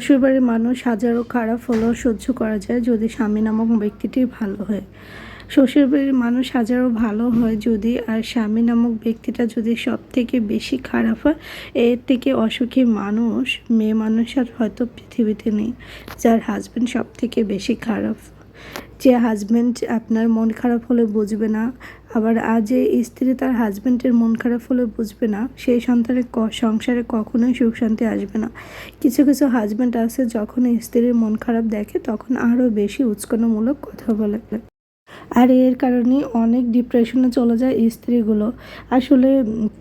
শ্বশুরবাড়ির মানুষ হাজারো খারাপ হলেও সহ্য করা যায় যদি স্বামী নামক ব্যক্তিটি ভালো হয়। শ্বশুরবাড়ির মানুষ হাজারো ভালো হয় যদি আর স্বামী নামক ব্যক্তিটা যদি সব থেকে বেশি খারাপ হয়, এর থেকে অসুখী মানুষ, মেয়ে মানুষ আর হয়তো পৃথিবীতে নেই, যার হাজব্যান্ড সব থেকে বেশি খারাপ। যে হাজব্যান্ড আপনার মন খারাপ হলে বুঝবে না, আবার আজ এই স্ত্রী তার হাজব্যান্ডের মন খারাপ হলে বুঝবে না, সেই সন্তানের সংসারে কখনোই সুখ শান্তি আসবে না। কিছু কিছু হাজব্যান্ড আছে যখন স্ত্রীর মন খারাপ দেখে তখন আরও বেশি উৎকণ্ঠমূলক কথা বলে। আর এর কারণে অনেক ডিপ্রেশনে চলে যায় স্ত্রীগুলো। আসলে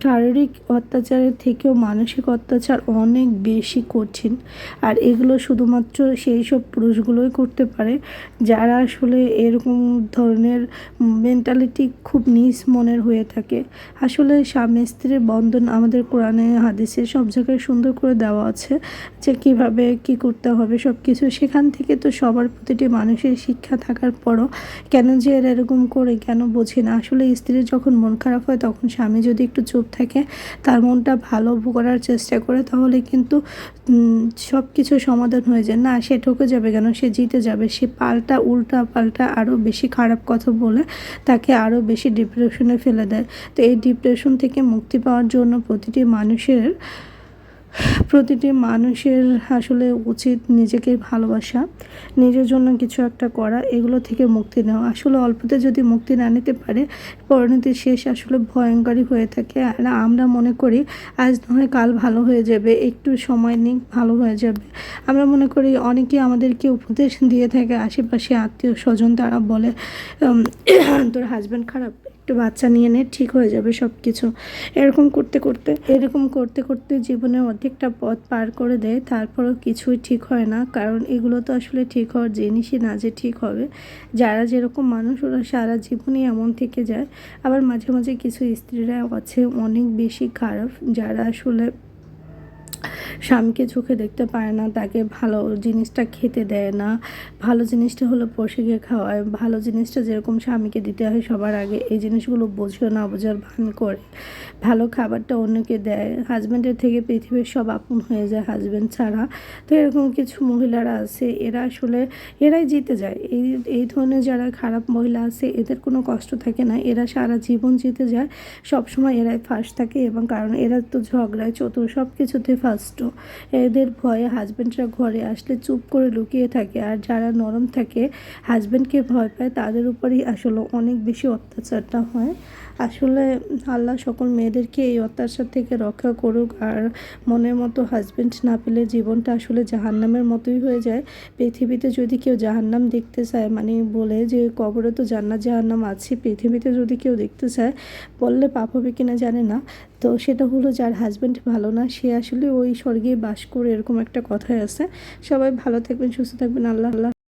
শারীরিক অত্যাচারের থেকেও মানসিক অত্যাচার অনেক বেশি কঠিন। আর এগুলো শুধুমাত্র সেই সব পুরুষগুলোই করতে পারে, যারা আসলে এরকম ধরনের মেন্টালিটি খুব নিজ মনের হয়ে থাকে। আসলে স্বামী স্ত্রীর বন্ধন আমাদের কোরআনে, হাদিসে সব জায়গায় সুন্দর করে দেওয়া আছে যে কীভাবে কি করতে হবে সব কিছু সেখান থেকে তো সবার প্রতিটি মানুষের শিক্ষা থাকার পরও কেন যে এরা এরকম করে কেন বোঝে না? আসলে স্ত্রীর যখন মন খারাপ হয়, তখন স্বামী যদি একটু চুপ থাকে, তার মনটা ভালো করার চেষ্টা করে, তাহলে কিন্তু সব কিছু সমাধান হয়ে যায়। না, সে ঠকে যাবে কেন? সে জিতে যাবে। সে পাল্টা, উল্টা পাল্টা আরও বেশি খারাপ কথা বলে, তাকে আরও বেশি ডিপ্রেশনে ফেলে দেয়। তো এই ডিপ্রেশন থেকে মুক্তি পাওয়ার জন্য প্রতিটি মানুষের প্রতিটি মানুষের আসলে উচিত নিজেকে ভালোবাসা, নিজের জন্য কিছু একটা করা, এগুলো থেকে মুক্তি নেওয়া। আসলে অল্পতে যদি মুক্তি না নিতে পারে, পরিণতির শেষ আসলে ভয়ঙ্করই হয়ে থাকে। আর আমরা মনে করি, আজ নয় কাল ভালো হয়ে যাবে, একটু সময় নিক, ভালো হয়ে যাবে। আমরা মনে করি অনেকে আমাদেরকে উপদেশ দিয়ে থাকে, আশেপাশে আত্মীয় স্বজন তারা বলে তোর হাজব্যান্ড খারাপ? একটু বাচ্চা নিয়ে নে, ঠিক হয়ে যাবে সব কিছু এরকম করতে করতে, এরকম করতে করতে জীবনে অর্ধেকটা পথ পার করে দেয়, তারপরও কিছুই ঠিক হয় না। কারণ এগুলো তো আসলে ঠিক হওয়ার জিনিসই না যে ঠিক হবে। যারা যেরকম মানুষ, ওরা সারা জীবনই এমন থেকে যায়। আবার মাঝে মাঝে কিছু স্ত্রীরা আছে অনেক বেশি খারাপ, যারা আসলে স্বামীকে চোখে দেখতে পায় না, তাকে ভালো জিনিসটা খেতে দেয় না। ভালো জিনিসটা হলো পোষেকে খাওয়ায় ভালো জিনিসটা যেরকম স্বামীকে দিতে হয় সবার আগে, এই জিনিসগুলো বোঝেও না, বোঝার ভান করে। ভালো খাবারটা অন্যকে দেয়। হাজব্যান্ডের থেকে পৃথিবীর সব আপন হয়ে যায় হাজব্যান্ড ছাড়া। তো এরকম কিছু মহিলারা আছে, এরা আসলে, এরাই জিতে যায়। এই এই ধরনের যারা খারাপ মহিলা আছে, এদের কোনো কষ্ট থাকে না। এরা সারা জীবন জিতে যায়। সবসময় এরাই ফার্স্ট থাকে এবং কারণ এরা তো ঝগড়ায়, চতুর সব কিছুতে ফার্স্ট এদের ভয়ে হাজব্যান্ডরা ঘরে আসলে চুপ করে লুকিয়ে থাকে আর যারা নরম থাকে হাজব্যান্ডকে ভয় পায় তাদের উপরেই আসলে অনেক বেশি অত্যাচারটা হয়। আসলে আল্লাহ সকল মেয়েদেরকে এই অত্যাচার থেকে রক্ষা করুক আর মনের মতো হাজব্যান্ড না পেলে জীবনটা আসলে জাহান্নামের মতোই হয়ে যায়। পৃথিবীতে যদি কেউ জাহান্নাম দেখতে চায় মানে বলে যে কবরে তো জান্নাত জাহান্নাম আছে, পৃথিবীতে যদি কেউ দেখতে চায়, বললে পাপ হবে কিনা জানে না। তো সেটা হলো যার হাজব্যান্ড ভালো না, সে আসলে ওই স্বর্গে বাস করে এরকম একটা কথাই আছে। সবাই ভালো থাকবেন সুস্থ থাকবেন। আল্লাহ আল্লাহ